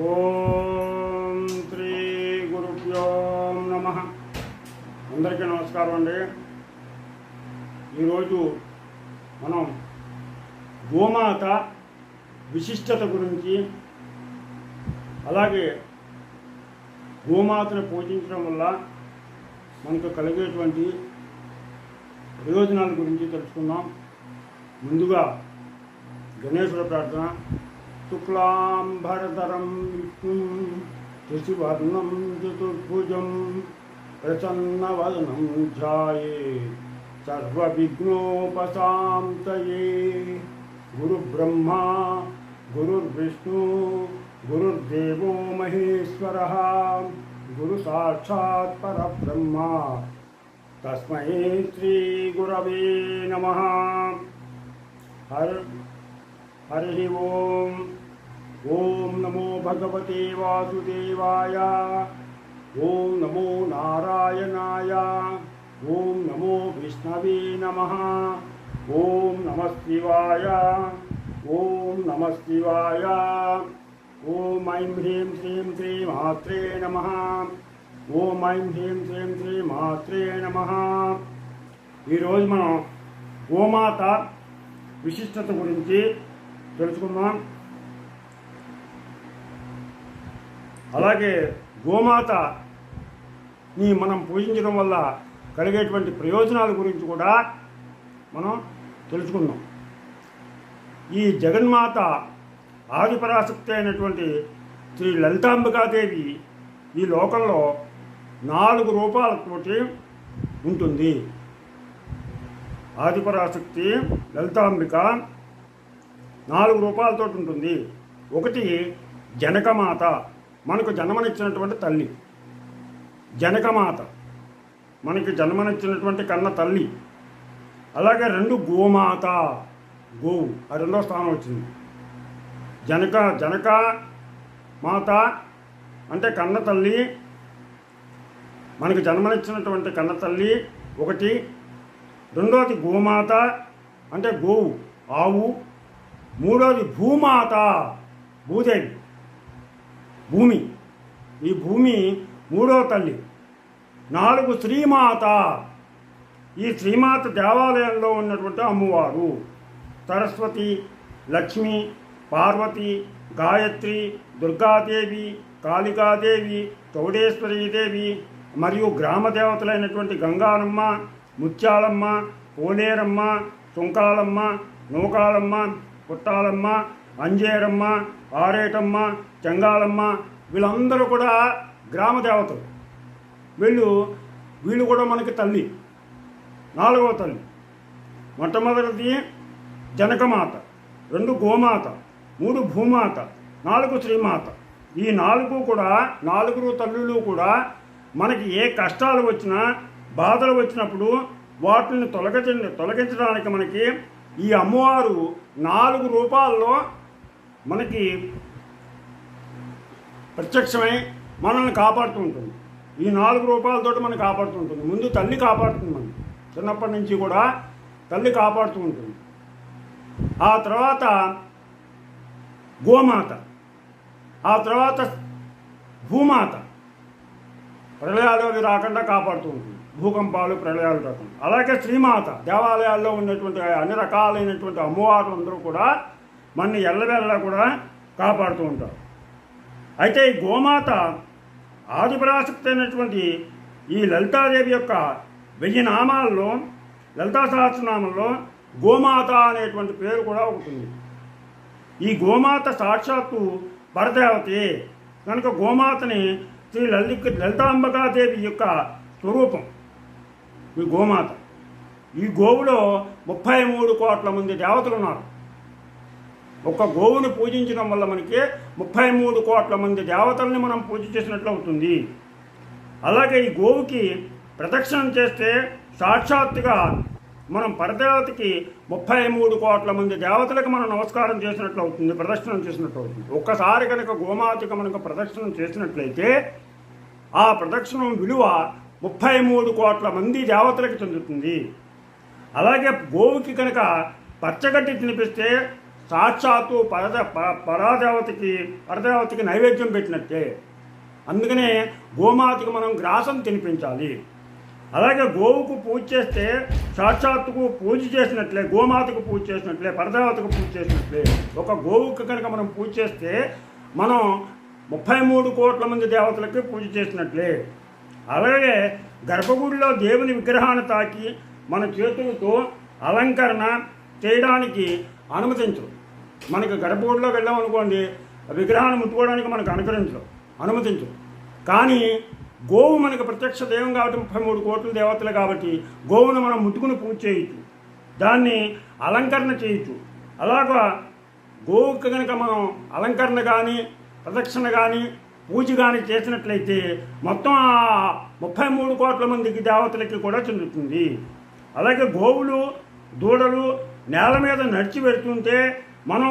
ఓం శ్రీ గురుభ్యో నమ. అందరికీ నమస్కారం అండి. ఈరోజు మనం గోమాత విశిష్టత గురించి అలాగే గోమాతను పూజించడం వల్ల మనకు కలిగేటువంటి ప్రయోజనాల గురించి తెలుసుకుందాం. ముందుగా గణేశుల ప్రార్థన शुक्लाम्भरधरं विष्णुं त्रिशुवर्णं चतुर्भुजं प्रसन्नवदनं ध्याये सर्वविघ्नोपशान्तये। गुरुब्रह्मा, गुरुर्विष्णु, गुरुर्देवो महेश्वर, गुरुसाक्षात् परब्रह्मा। तस्मै श्रीगुरवे नम। हर నమ హర్ హరి ఓం ఓం నమో భగవతే వాసుదేవాయ ఓం నమో నారాయణాయ ఓం నమో విష్ణవే నమ ఓం నమ శివాయ ఓం నమ శివాయ ఓం ఐం హ్రీం శ్రీం శ్రీ మాత్రే నమ ఓం ఐం హ్రీం శ్రీం శ్రీ మాత్రే నమ ఈరోజు మనం గోమాత విశిష్టత గురించి తెలుసుకుందాం. అలాగే గోమాతని మనం పూజించడం వల్ల కలిగేటువంటి ప్రయోజనాల గురించి కూడా మనం తెలుసుకుందాం. ఈ జగన్మాత ఆదిపరాశక్తి అయినటువంటి శ్రీ లలితాంబికాదేవి ఈ లోకంలో నాలుగు రూపాలతోటి ఉంటుంది. ఆదిపరాశక్తి లలితాంబిక నాలుగు రూపాలతో ఉంటుంది. ఒకటి జనకమాత మనకు జన్మనిచ్చినటువంటి తల్లి. జనకమాత మనకి జన్మనిచ్చినటువంటి కన్న తల్లి. అలాగే రెండు గోమాత గోవు ఆ రెండో స్థానం వచ్చింది. జనక జనక మాత అంటే కన్న తల్లి. మనకి జన్మనిచ్చినటువంటి కన్న తల్లి. ఒకటి. రెండోది గోమాత అంటే గోవు ఆవు. మూడోది భూమాత భూదేవి. భూమి. ఈ భూమి మూడో తల్లి. నాలుగు శ్రీమాత ఈ శ్రీమాత దేవాలయంలో ఉన్నటువంటి అమ్మవారు. సరస్వతి లక్ష్మి పార్వతి గాయత్రి దుర్గాదేవి కాళికాదేవి చౌడేశ్వరీదేవి మరియు గ్రామ దేవతలైనటువంటి గంగారమ్మ ముత్యాలమ్మ కోనేరమ్మ సుంకాలమ్మ నూకాలమ్మ పుట్టాలమ్మ అంజేరమ్మ ఆరేటమ్మ చెంగాలమ్మ వీళ్ళందరూ కూడా గ్రామ దేవతలు. వీళ్ళు వీళ్ళు కూడా మనకి తల్లి నాలుగవ తల్లి. మొట్టమొదటిది జనకమాత రెండు గోమాత మూడు భూమాత నాలుగు శ్రీమాత. ఈ నాలుగు కూడా నాలుగురు తల్లులు కూడా మనకి ఏ కష్టాలు వచ్చినా బాధలు వచ్చినప్పుడు వాటిని తొలగించ తొలగించడానికి మనకి ఈ అమ్మవారు నాలుగు రూపాల్లో మనకి ప్రత్యక్షమై మనల్ని కాపాడుతూ ఉంటుంది. ఈ నాలుగు రూపాయలతో మనం కాపాడుతూ ఉంటుంది. ముందు తల్లి కాపాడుతుంది మనం చిన్నప్పటి నుంచి కూడా తల్లి కాపాడుతూ ఉంటుంది. ఆ తర్వాత గోమాత. ఆ తర్వాత భూమాత. ప్రళయాలు అవి రాకుండా కాపాడుతూ ఉంటుంది. భూకంపాలు ప్రళయాలు రాకుండా. అలాగే శ్రీమాత దేవాలయాల్లో ఉన్నటువంటి అన్ని రకాలైనటువంటి అమ్మవార్లు అందరూ కూడా మన ఎల్లవెల్ల కూడా కాపాడుతూ ఉంటారు. అయితే ఈ గోమాత ఆదిపరాశక్తి అయినటువంటి ఈ లలితాదేవి యొక్క వెయ్యి నామాల్లో లలితా సహస్రనామంలో గోమాత అనేటువంటి పేరు కూడా ఒకటి ఈ గోమాత సాక్షాత్తు పరదేవతి కనుక గోమాతని శ్రీ లలిత లలితాంబకాదేవి యొక్క స్వరూపం. ఈ గోమాత. ఈ గోవులో ముప్పై మూడు కోట్ల మంది దేవతలు ఉన్నారు. ఒక గోవుని పూజించడం వల్ల మనకి ముప్పై మూడు కోట్ల మంది దేవతల్ని మనం పూజ చేసినట్లు అవుతుంది. అలాగే ఈ గోవుకి ప్రదక్షిణం చేస్తే సాక్షాత్తుగా మనం పరదేవతకి ముప్పై మూడు కోట్ల మంది దేవతలకు మనం నమస్కారం చేసినట్లు అవుతుంది ప్రదక్షిణం చేసినట్లు అవుతుంది. ఒక్కసారి కనుక గోమాతకి మనకు ప్రదక్షిణం చేసినట్లయితే ఆ ప్రదక్షిణం విలువ ముప్పై మూడు కోట్ల మంది దేవతలకు చెందుతుంది. అలాగే గోవుకి కనుక పచ్చగడ్డి తినిపిస్తే సాక్షాత్తు పరద ప- పరాదేవతకి పరదేవతకి నైవేద్యం పెట్టినట్టే. అందుకనే గోమాతకి మనం గ్రాసం తినిపించాలి. అలాగే గోవుకు పూజ చేస్తే సాక్షాత్తుకు పూజ చేసినట్లే గోమాతకు పూజ చేసినట్లే పరదేవతకు పూజ చేసినట్లే. ఒక గోవుకి కనుక మనం పూజ చేస్తే మనం ముప్పై మూడు కోట్ల మంది దేవతలకి పూజ చేసినట్లే. అలాగే గర్భగుడిలో దేవుని విగ్రహాన్ని తాకి మన చేతులతో అలంకరణ చేయడానికి అనుమతించరు. మనకి గర్భగుడిలో వెళ్ళామనుకోండి ఆ విగ్రహాన్ని ముట్టుకోవడానికి మనకు అనుకరించరు అనుమతించరు. కానీ గోవు మనకు ప్రత్యక్ష దైవం కాబట్టి ముప్పై మూడు కోట్ల దేవతలు కాబట్టి గోవును మనం ముట్టుకుని పూజ చేయొచ్చు. దాన్ని అలంకరణ చేయొచ్చు. అలాగా గోవుకి కనుక మనం అలంకరణ కానీ ప్రదక్షిణ కానీ పూజ కానీ చేసినట్లయితే మొత్తం ఆ ముప్పై మూడు కోట్ల మందికి దేవతలకి కూడా చెందుతుంది. అలాగే గోవులు దూడలు నేల మీద నడిచి పెడుతుంటే మనం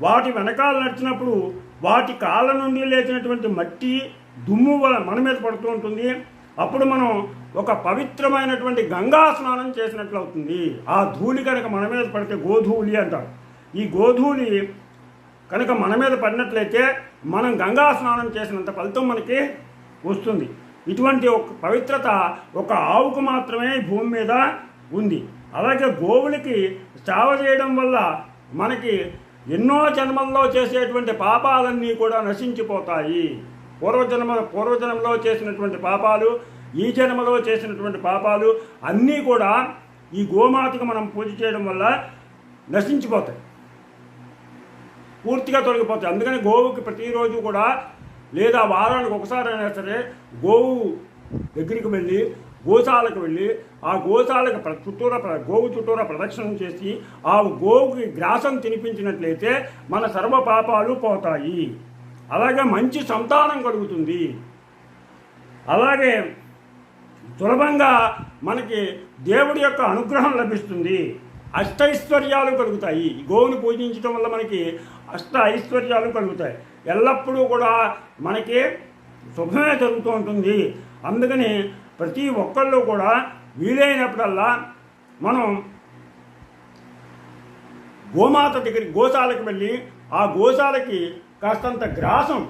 వాటి వెనకాల నడిచినప్పుడు వాటి కాళ్ళ నుండి లేచినటువంటి మట్టి దుమ్ము వల్ల మన మీద పడుతూ ఉంటుంది. అప్పుడు మనం ఒక పవిత్రమైనటువంటి గంగా స్నానం చేసినట్లు అవుతుంది ఆ ధూళి కనుక మన మీద పడితే గోధూళి అంటారు. ఈ గోధూళి కనుక మన మీద పడినట్లయితే మనం గంగా స్నానం చేసినంత ఫలితం మనకి వస్తుంది. ఇటువంటి ఒక పవిత్రత ఒక ఆవుకు మాత్రమే భూమి మీద ఉంది. అలాగే గోవులకి సేవ చేయడం వల్ల మనకి ఎన్నో జన్మల్లో చేసేటువంటి పాపాలన్నీ కూడా నశించిపోతాయి. పూర్వజన్మ పూర్వజన్మలో చేసినటువంటి పాపాలు ఈ జన్మలో చేసినటువంటి పాపాలు అన్నీ కూడా ఈ గోమాతకు మనం పూజ చేయడం వల్ల నశించిపోతాయి. పూర్తిగా తొలగిపోతాయి. అందుకని గోవుకి ప్రతిరోజు కూడా లేదా వారానికి ఒకసారి అయినా సరే గోవు దగ్గరికి వెళ్ళి గోశాలకు వెళ్ళి ఆ గోశాలకు చుట్టూర చుట్టూరా ప్ర- గోవు చుట్టూరా ప్రదక్షిణం చేసి ఆ గోవుకి గ్రాసం తినిపించినట్లయితే మన సర్వ పాపాలు పోతాయి. అలాగే మంచి సంతానం కలుగుతుంది. అలాగే సులభంగా మనకి దేవుడి యొక్క అనుగ్రహం లభిస్తుంది. అష్టైశ్వర్యాలు కలుగుతాయి. గోవుని పూజించడం వల్ల మనకి అష్ట ఐశ్వర్యాలు కలుగుతాయి. ఎల్లప్పుడూ కూడా మనకి శుభమే జరుగుతూ ఉంటుంది. అందుకని ప్రతి ఒక్కళ్ళు కూడా వీలైనప్పుడల్లా మనం గోమాత దగ్గర గోశాలకు వెళ్ళి ఆ గోశాలకి కాస్తంత గ్రాసం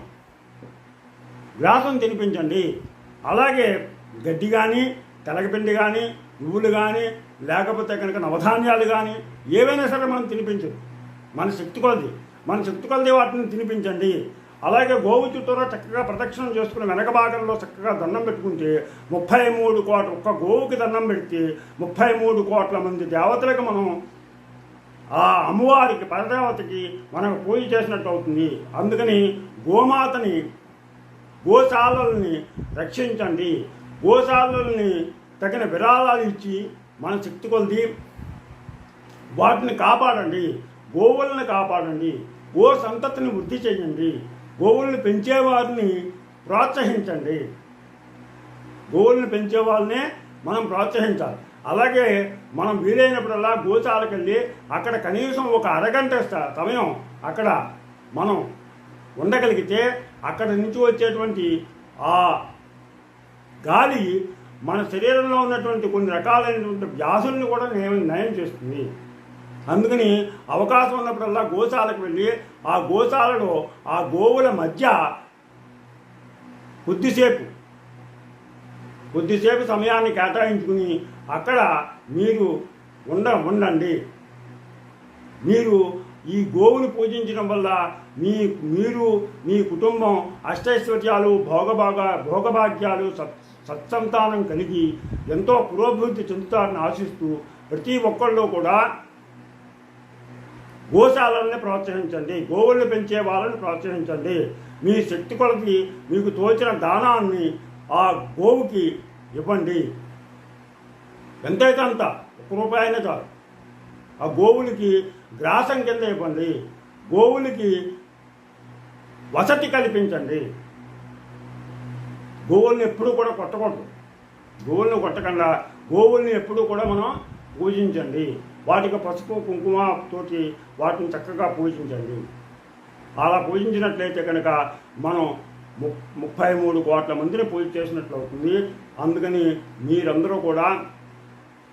గ్రాసం తినిపించండి. అలాగే గడ్డి కానీ తెలగపిండి కానీ నువ్వులు కానీ లేకపోతే కనుక నవధాన్యాలు కానీ ఏవైనా సరే మనం తినిపించదు మన శక్తి కొలది. మన శక్తి కొలది వాటిని తినిపించండి. అలాగే గోవు చుట్టూరా చక్కగా ప్రదక్షిణం చేసుకుని వెనక భాగంలో చక్కగా దండం పెట్టుకుంటే ముప్పై మూడు కోట్ల ఒక్క గోవుకి దండం పెడితే ముప్పై మూడు కోట్ల మంది దేవతలకు మనం ఆ అమ్మవారికి పరదేవతకి మనకు పూజ చేసినట్టు అవుతుంది. అందుకని గోమాతని గోశాలల్ని రక్షించండి. గోశాలల్ని తగిన విరాళాలు ఇచ్చి మన శక్తి కొంది వాటిని కాపాడండి గోవులను కాపాడండి గో సంతతిని వృద్ధి చేయండి గోవుల్ని పెంచేవారిని ప్రోత్సహించండి. గోవుల్ని పెంచే వాళ్ళనే మనం ప్రోత్సహించాలి. అలాగే మనం వీలైనప్పుడల్లా గోశాలకు వెళ్ళి అక్కడ కనీసం ఒక అరగంట సమయం అక్కడ మనం ఉండగలిగితే అక్కడ నుంచి వచ్చేటువంటి ఆ గాలి మన శరీరంలో ఉన్నటువంటి కొన్ని రకాలైనటువంటి వ్యాధుల్ని కూడా నయం నయం చేస్తుంది. అందుకని అవకాశం ఉన్నప్పుడల్లా గోశాలకు వెళ్ళి ఆ గోశాలలో ఆ గోవుల మధ్య కొద్దిసేపు కొద్దిసేపు సమయాన్ని కేటాయించుకుని అక్కడ మీరు ఉండ ఉండండి. మీరు ఈ గోవుని పూజించడం వల్ల మీ మీరు మీ కుటుంబం అష్టైశ్వర్యాలు భోగభాగ భోగభాగ్యాలు సత్ సత్సంతానం కలిగి ఎంతో పురోభివృద్ధి చెందుతారని ఆశిస్తూ ప్రతి ఒక్కళ్ళు కూడా గోశాలని ప్రోత్సహించండి గోవుల్ని పెంచే వాళ్ళని ప్రోత్సహించండి. మీ శక్తి కొలది మీకు తోచిన దానాన్ని ఆ గోవుకి ఇవ్వండి. ఎంతైతే అంత ఒక్క రూపాయి అయినా చాలు. ఆ గోవులకి గ్రాసం కింద ఇవ్వండి. గోవులకి వసతి కల్పించండి. గోవుల్ని ఎప్పుడూ కూడా కొట్టకూడదు. గోవుల్ని కొట్టకుండా గోవుల్ని ఎప్పుడూ కూడా మనం పూజించండి. వాటికి పసుపు కుంకుమ తోటి వాటిని చక్కగా పూజించండి. అలా పూజించినట్లయితే కనుక మనం ము- ముప్పై మూడు కోట్ల మందిని పూజ చేసినట్లు అవుతుంది. అందుకని మీరందరూ కూడా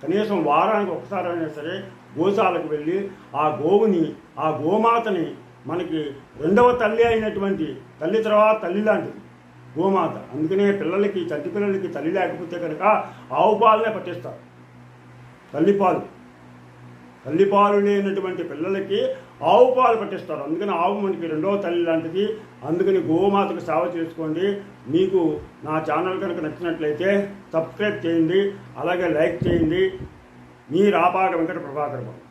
కనీసం వారానికి ఒకసారి అయినా సరే గోశాలకు వెళ్ళి ఆ గోవుని ఆ గోమాతని మనకి రెండవ తల్లి అయినటువంటి తల్లి తర్వాత తల్లి లాంటిది. గోమాత. అందుకనే పిల్లలకి చంటి పిల్లలకి తల్లి లేకపోతే కనుక ఆవు పాలనే పట్టిస్తారు. తల్లిపాలు తల్లిపాలు లేనటువంటి పిల్లలకి ఆవు పాలు పట్టిస్తారు. అందుకని ఆవు మనకి రెండవ తల్లి లాంటిది. అందుకని గోమాతకు సేవ చేసుకోండి. మీకు నా ఛానల్ కనుక నచ్చినట్లయితే సబ్స్క్రైబ్ చేయండి. అలాగే లైక్ చేయండి. మీ రాపాక వెంకట ప్రభాకర్ బాబు.